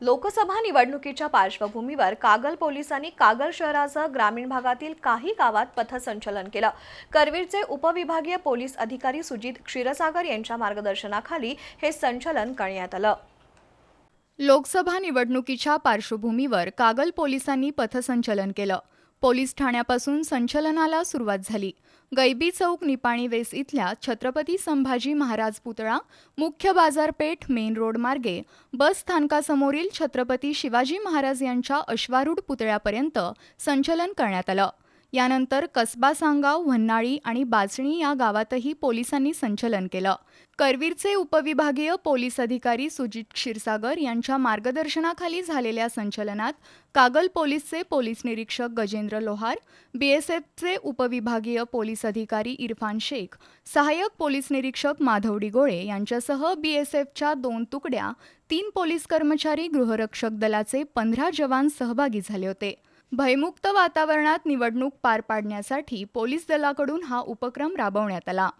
लोकसभा निवडणुकीच्या पार्श्वभूमीवर कागल पोलिसांनी कागल शहरासह ग्रामीण भागातील काही गावात पथसंचलन केलं. करवीरचे उपविभागीय पोलीस अधिकारी सुजित क्षीरसागर यांच्या मार्गदर्शनाखाली हे संचलन करण्यात आलं. लोकसभा निवडणुकीच्या पार्श्वभूमीवर कागल पोलिसांनी पथसंचलन केलं. पोलीस ठाण्यापासून संचलनाला सुरुवात झाली. गैबी चौक निपाणी वेस इथल्या छत्रपती संभाजी महाराज पुतळा मुख्य बाजारपेठ मेन रोड मार्गे बस स्थानकासमोरील छत्रपती शिवाजी महाराज यांच्या अश्वारूढ पुतळ्यापर्यंत संचलन करण्यात आलं. यानंतर कसबा सांगाव व्हन्नाळी आणि बाचणी या गावातही पोलिसांनी संचलन केलं. करवीरचे उपविभागीय पोलीस अधिकारी सुजित क्षीरसागर यांच्या मार्गदर्शनाखाली झालेल्या संचलनात कागल पोलीसचे पोलीस निरीक्षक गजेंद्र लोहार बीएसएफचे उपविभागीय पोलीस अधिकारी इरफान शेख सहाय्यक पोलीस निरीक्षक माधव डिगोळे यांच्यासह बीएसएफच्या दोन तुकड्या तीन पोलीस कर्मचारी गृहरक्षक दलाचे पंधरा जवान सहभागी झाले होते. भयमुक्त वातावरणात निवडणूक पार पाडण्यासाठी पोलीस दलाकडून हा उपक्रम राबवण्यात आला.